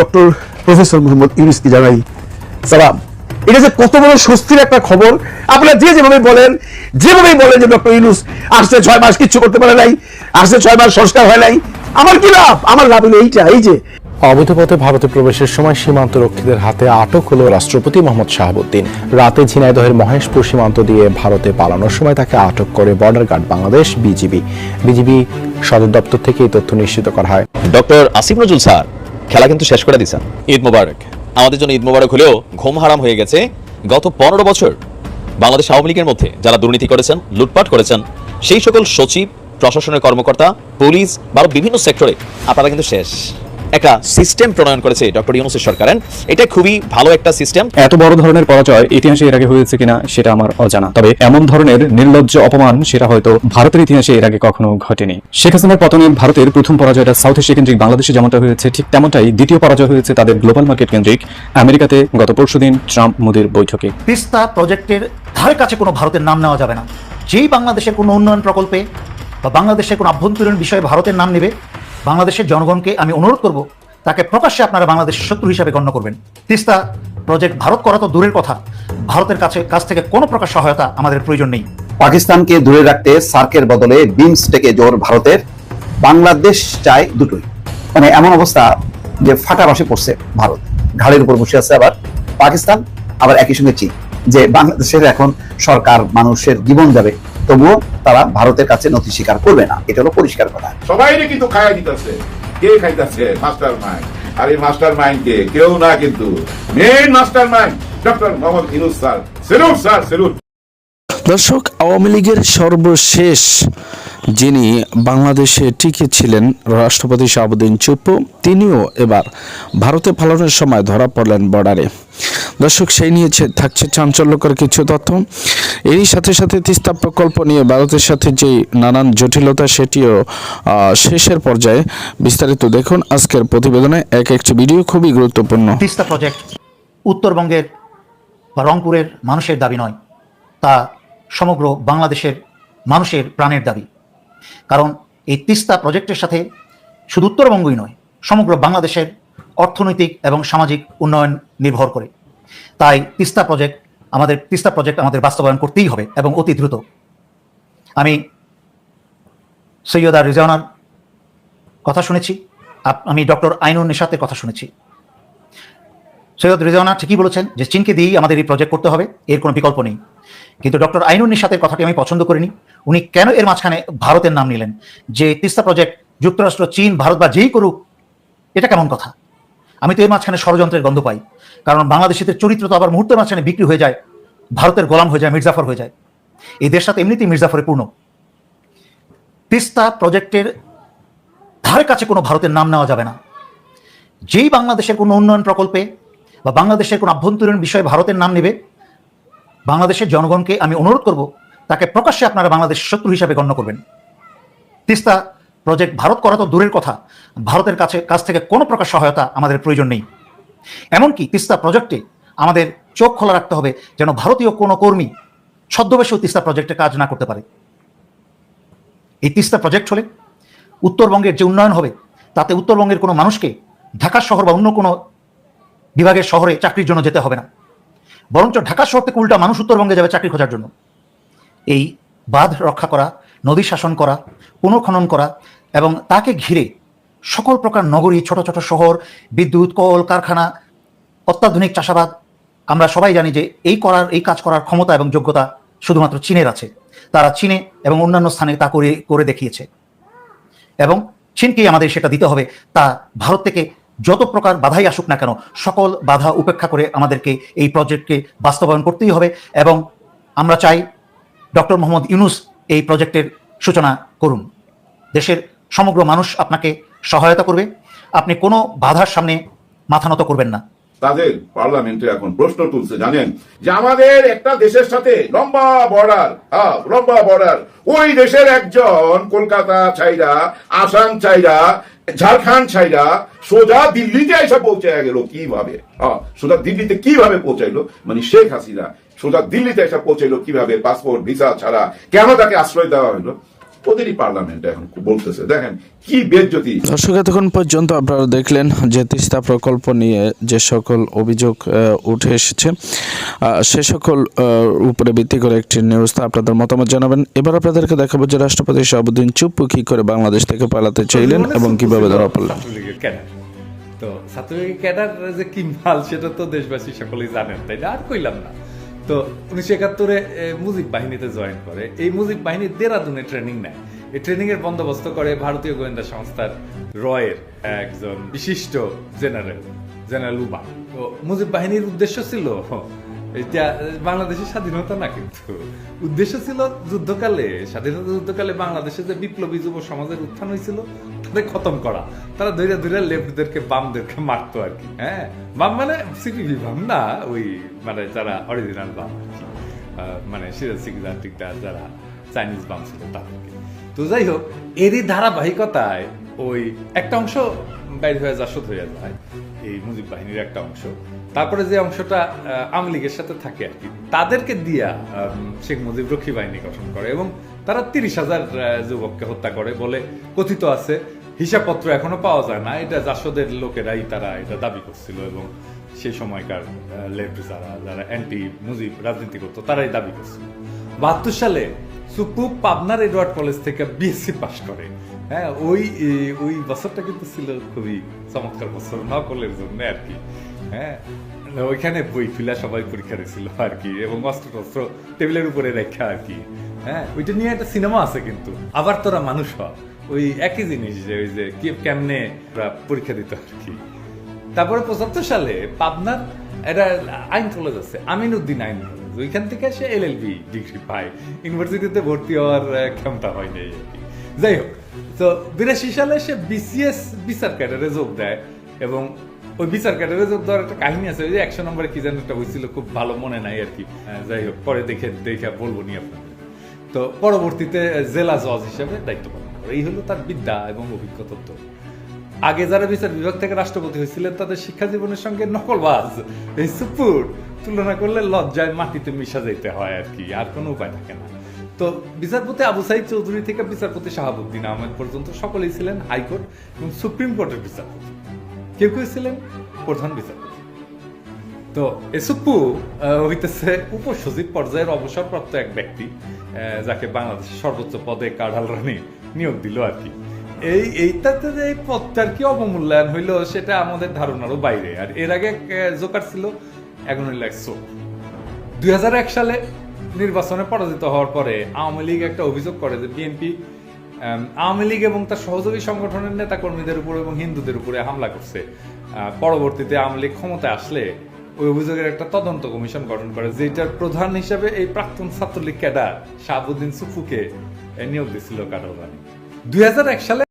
Doctor professor Mohammad ইউনুসকে জানাই সালাম। এটা যে কত বড় স্বস্তির একটা খবর। আপনারা যে যেভাবে বলেন যেভাবে বলেন যে ডক্টর ইউনুস আসছে ছয় মাস কিচ্ছু করতে পারে নাই আসছে ছয় মাস সংস্কার হয় নাই আমার কি লাভ? আমার লাভ হলো এইটা এই যে। অবৈধ পথে ভারতে প্রবেশের সময় সীমান্ত রক্ষীদের হাতে আটক হলো রাষ্ট্রপতি মোহাম্মদ শাহাবুদ্দিন। রাতে ঝিনাইদহের মহেশপুর সীমান্ত দিয়ে ভারতে পালানোর সময় তাকে আটক করে border guard Bangladesh BGB. BGB সদর দপ্তর থেকে এই তথ্য নিশ্চিত করা হয়। ডক্টর আসিফ নজরুল স্যার খেলা কিন্তু শেষ করে দিছেন ঈদ মোবারক। আমাদের জন্য ঈদ মোবারক হলেও ঘুম হারাম হয়ে গেছে। গত পনেরো বছর বাংলাদেশ আওয়ামী লীগের মধ্যে যারা দুর্নীতি করেছেন, লুটপাট করেছেন, সেই সকল সচিব, প্রশাসনের কর্মকর্তা, পুলিশ বা বিভিন্ন সেক্টরে আপনারা কিন্তু শেষ। একটা সিস্টেম প্রণয়ন করেছে ডক্টর ইউনুসের সরকারের এটা খুবই ভালো একটা সিস্টেম এত বড় ধরনের পরাজয় ইতিহাসে এর আগে হয়েছে কিনা সেটা আমার অজানা। তবে এমন ধরনের নির্লজ্জ অপমান সেটা হয়তো ভারতের ইতিহাসে এর আগে কখনো ঘটেনি। শেখ হাসিনার পতনে ভারতের প্রথম পরাজয়টা সাউথ এশিয়া কেন্দ্রিক বাংলাদেশে যেমনটা হয়েছে ঠিক তেমনটাই দ্বিতীয় পরাজয় হয়েছে তাদের গ্লোবাল মার্কেট কেন্দ্রিক আমেরিকাতে গত পরশুদিন ট্রাম্প মোদির বৈঠকে। তিস্তা প্রজেক্টের ধারে কাছে কোনো ভারতের নাম নেওয়া যাবে না। যেই বাংলাদেশের কোনো উন্নয়ন প্রকল্পে বা বাংলাদেশের কোনো আভ্যন্তরীণ বিষয়ে ভারতের নাম নেবে বাংলাদেশের জনগণকে আমি অনুরোধ করব, তাকে প্রকাশ্যে আপনারা বাংলাদেশের শত্রু হিসাবে গণ্য করবেন। তিস্তা প্রজেক্ট ভারত করা তো দূরের কথা। ভারতের কাছে, কাছ থেকে কোনো প্রকার সহায়তা আমাদের প্রয়োজন নেই। পাকিস্তানকে দূরে রাখতে সার্কের বদলে বিমস্টেকে জোর ভারতের। বাংলাদেশ চায় দুটোই। মানে এমন অবস্থা যে ফাটা বাসে পড়ছে ভারত। ঘাড়ের উপর বসে আছে আবার পাকিস্তান, আবার একই সঙ্গে চীন। যে বাংলাদেশের এখন সরকার মানুষের জীবন যাবে তবুও তারা ভারতের কাছে নথি স্বীকার করবে না। এটা হলো পরিষ্কার কথা। সবাই কিন্তু খায়া দিতেছে। কে খাইতেছে? মাস্টার মাইন্ড আর এই মাস্টার মাইন্ড কে? কেউ না কিন্তু। Main master mind doctor Mohammad Yunus sir. Salute sir, salute. দর্শক, আওয়ামী লীগের সর্বশেষ যিনি বাংলাদেশে টিকে ছিলেন রাষ্ট্রপতি শাহাবুদ্দিন চুপ্পু, তিনিও এবার ভারতে পালানোর সময় ধরা পড়লেন বর্ডারে। দর্শক, সেই নিয়েছে থাকছে চাঞ্চল্যকর কিছু তথ্য। এরই সাথে সাথে তিস্তা প্রকল্প নিয়ে ভারতের সাথে যে নানান জটিলতা, সেটিও শেষের পর্যায়ে বিস্তারিত দেখুন আজকের প্রতিবেদনে। এক একটি ভিডিও খুবই গুরুত্বপূর্ণ। তিস্তা প্রজেক্ট উত্তরবঙ্গের বা রংপুরের মানুষের দাবি নয়, তা সমগ্র বাংলাদেশের মানুষের প্রাণের দাবি। কারণ এই তিস্তা প্রজেক্টের সাথে শুধু উত্তরবঙ্গই নয়, সমগ্র বাংলাদেশের অর্থনৈতিক এবং সামাজিক উন্নয়ন নির্ভর করে। তাই তিস্তা প্রজেক্ট আমাদের, তিস্তা প্রজেক্ট আমাদের বাস্তবায়ন করতেই হবে এবং অতি দ্রুত। আমি সৈয়দা রিজানার কথা শুনেছি আমি ডক্টর আইনুন নিশাতের কথা শুনেছি। সৈয়দ রিজওয়ানা ঠিকই বলেছেন যে, চীনকে দিয়েই আমাদের এই প্রজেক্ট করতে হবে, এর কোনো বিকল্প নেই। কিন্তু ডক্টর আইনুন নিশাতের কথাটি আমি পছন্দ করিনি। উনি কেন এর মাঝখানে ভারতের নাম নিলেন? যে তিস্তা প্রজেক্ট যুক্তরাষ্ট্র, চীন, ভারত বা যেই করুক, এটা কেমন কথা? আমি তো এর মাঝখানে ষড়যন্ত্রের গন্ধ পাই। কারণ বাংলাদেশিদের চরিত্র তো আবার মুহূর্তের মাঝখানে বিক্রি হয়ে যায়, ভারতের গোলাম হয়ে যায়, মির্জাফর হয়ে যায়। এই দেশটা তো এমনিতেই মির্জাফরে পূর্ণ। তিস্তা প্রজেক্টের ধারে কাছে কোনো ভারতের নাম নেওয়া যাবে না। যেই বাংলাদেশের কোনো উন্নয়ন প্রকল্পে বা বাংলাদেশের কোনো আভ্যন্তরীণ বিষয়ে ভারতের নাম নেবে বাংলাদেশের জনগণকে আমি অনুরোধ করব, তাকে প্রকাশ্যে আপনারা বাংলাদেশ শত্রু হিসাবে গণ্য করবেন। তিস্তা প্রজেক্ট ভারত করা তো দূরের কথা, ভারতের কাছে, কাছ থেকে কোনো প্রকার সহায়তা আমাদের প্রয়োজন নেই। এমনকি তিস্তা প্রজেক্টে আমাদের চোখ খোলা রাখতে হবে যেন ভারতীয় কোনো কর্মী ছদ্মবেশেও তিস্তা প্রজেক্টে কাজ না করতে পারে। এই তিস্তা প্রজেক্ট হলে উত্তরবঙ্গের যে উন্নয়ন হবে, তাতে উত্তরবঙ্গের কোনো মানুষকে ঢাকা শহর বা অন্য কোনো বিভাগের শহরে চাকরির জন্য যেতে হবে না। বরঞ্চ ঢাকা শহর থেকে উল্টা মানুষ উত্তরবঙ্গে যাবে চাকরি খোঁজার জন্য। এই বাঁধ রক্ষা করা, নদী শাসন করা পুনঃখনন করা এবং তাকে ঘিরে সকল প্রকার নগরী, ছোট ছোট শহর, বিদ্যুৎ, কল, কারখানা, অত্যাধুনিক চাষাবাদ, আমরা সবাই জানি যে এই করার, এই কাজ করার ক্ষমতা এবং যোগ্যতা শুধুমাত্র চীনের আছে। তারা চীনে এবং অন্যান্য স্থানে তা করে করে দেখিয়েছে। এবং চীনকেই আমাদের সেটা দিতে হবে। তা ভারত থেকে যত প্রকার বাধাই আসুক না কেন, সকল বাধা উপেক্ষা করে আমাদেরকে এই প্রজেক্টকে বাস্তবায়ন করতেই হবে এবং আমরা চাই ডক্টর মোহাম্মদ ইউনুস এই প্রজেক্টের সূচনা করুন। দেশের সমগ্র মানুষ আপনাকে সহায়তা করবে। আপনি কোনো বাধার সামনে মাথা নত করবেন না। তাদের পার্লামেন্টে এখন প্রশ্ন তুলছে, জানেন? যে আমাদের একটা দেশের সাথে লম্বা বর্ডার হ্যাঁ লম্বা বর্ডার ওই দেশের একজন কলকাতা চাইরা আসাম চাইরা ঝাড়খণ্ড ছাইরা সোজা দিল্লিতে এসে পৌঁছায় গেল কীভাবে? সোজা দিল্লিতে কীভাবে পৌঁছাইলো? মানে শেখ হাসিনা সোজা দিল্লিতে এসে পৌঁছাইলো কীভাবে? পাসপোর্ট, ভিসা ছাড়া কেন তাকে আশ্রয় দেওয়া হলো? ওদেরই পার্লামেন্ট এখন বলতেছে। দেখেন কি বেজ্জতি দর্শক এতক্ষণ পর্যন্ত আপনারা দেখলেন যে তিস্তা প্রকল্প নিয়ে যে সকল অভিযোগ উঠে এসেছে। সে সকল উপরে ভিত্তি করে একটি নিউজ আপনাদের মতামত জানাবেন। এবার আপনাদেরকে দেখাবো যে রাষ্ট্রপতি শাহাবুদ্দিন চুপ্পু কি করে বাংলাদেশ থেকে পালাতে চাইলেন এবং কীভাবে ধরা পড়লেন। তো ছাত্রলীগের ক্যাডার যে কি মাল সেটা তো দেশবাসী সকলেই জানেন তাই না? আর কইলাম না। তো উনিশশো একাত্তরে মুজিব বাহিনীতে জয়েন করে। এই মুজিব বাহিনী দেরাদুনে ট্রেনিং নেয়। এই ট্রেনিং এর বন্দোবস্ত করে ভারতীয় গোয়েন্দা সংস্থার রয়ের একজন বিশিষ্ট জেনারেল জেনারেল উবা তো মুজিব বাহিনীর উদ্দেশ্য ছিল বাংলাদেশের স্বাধীনতা না কিন্তু। উদ্দেশ্য ছিল যুদ্ধকালে, স্বাধীনতা যুদ্ধকালে বাংলাদেশে যে বিপ্লবী যুব সমাজের উত্থান হয়েছিল তাদের খতম করা। তারা ধৈর্য ধৈর্য লেফটদেরকে বামদেরকে মারতো আর কি হ্যাঁ? বাম মানে সিপিবি বাম না? ওই মানে যারা অরিজিনাল বাম মানে সিরাজ সিকদার টিকদার যারা চাইনিজ বাম ছিল তাদেরকে। তো যাই হোক, এরই ধারাবাহিকতায় ওই একটা অংশ বাইরে হয়ে জাসদ হয়ে যায়, এই মুজিব বাহিনীর একটা অংশ। তারপরে যে অংশটা আওয়ামী লীগের সাথে থাকে আর কি, তাদেরকে দিয়া শেখ মুজিব রক্ষী বাহিনী গঠন করে এবং তারা তিরিশ হাজার যুবককে হত্যা করে বলে কথিত আছে। হিসাবপত্র এখনও পাওয়া যায় না। এটা জাসদের লোকেরাই তারা এটা দাবি করছিল এবং সেই সময়কার লেফট যারা যারা অ্যান্টি মুজিব রাজনীতি করতো, তারাই দাবি করছিল। বাহাত্তর সালে সুপু পাবনার এডওয়ার্ড কলেজ থেকে বিএসসি পাশ করে। হ্যাঁ ওই ওই বছরটা কিন্তু ছিল খুবই চমৎকার বছর নকলের জন্য আর কি। হ্যাঁ ওইখানে বই ফিলা সবাই পরীক্ষা দিয়েছিল আর কি, এবং অস্ত্র টস্ত্র টেবিলের উপরে রেখা আর কি। হ্যাঁ ওইটা নিয়ে একটা সিনেমা আছে কিন্তু, আবার তোরা মানুষ হ। ওই একই জিনিস যে ওই যে কেমনে পরীক্ষা দিত আর কি। তারপরে পঁচাত্তর সালে পাবনার একটা আইন কলেজ আছে আমিনুদ্দিন আইন ওইখান থেকে সে এল এল বি ডিগ্রি পায়। ইউনিভার্সিটিতে ভর্তি হওয়ার ক্ষমতা হয় নাই যাই হোক, তো বিরাশি সালে সে বিসিএস বিচার ক্যাডারে যোগ দেয় এবং ওই বিচার ক্যাডারে যোগ দেওয়ার একটা কাহিনী আছে, ওই যে একশো নম্বরে কি যেন একটা হয়েছিল, খুব ভালো মনে নাই আর কি। যাই হোক, পরে দেখে দেখে বলব নি আপনাদের। তো পরবর্তীতে জেলা জজ হিসেবে দায়িত্ব এই হলো তার বিদ্যা এবং অভিজ্ঞতার তো আগে যারা বিচার বিভাগ থেকে রাষ্ট্রপতি হয়েছিলেন, তাদের শিক্ষা জীবনের সঙ্গে নকলবাজ, এই সুপুর। তুলনা করলে লজ্জায় মাটিতে মিশা যেতে হয় আর কি, আর কোনো উপায় থাকে না। তো বিচারপতি আবু সাইদ চৌধুরী থেকে বিচারপতি শাহাবুদ্দিন আহমেদ পর্যন্ত সকলেই ছিলেন হাইকোর্ট এবং সুপ্রিম কোর্টের বিচারপতি। কেউ কেউ ছিলেন প্রধান বিচারপতি। তো এসুপ্পু হইতেছে উপসচিব পর্যায়ের অবসরপ্রাপ্ত এক ব্যক্তি যাকে বাংলাদেশের সর্বোচ্চ পদে কাঢ়াল রানী নিয়োগ দিল আর কি। এই এইটাতে যে পদটার কি অবমূল্যায়ন হইল, সেটা আমাদের ধারণারও বাইরে। আর এর আগে জোকার ছিল, এখন হইল এক চোর দুই সালে নির্বাচনে পরাজিত হওয়ার পরে আওয়ামী লীগ একটা অভিযোগ করে যে বিএনপি আওয়ামী লীগ এবং তার সহযোগী সংগঠনের নেতা কর্মীদের উপর এবং হিন্দুদের উপরে হামলা করছে। পরবর্তীতে আওয়ামী লীগ ক্ষমতায় আসলে ওই অভিযোগের একটা তদন্ত কমিশন গঠন করে যেটার প্রধান হিসেবে এই প্রাক্তন ছাত্রলীগ ক্যাডার শাহাবুদ্দিন সুফুকে আহ, দিছিল কারও কাটার দুই সালে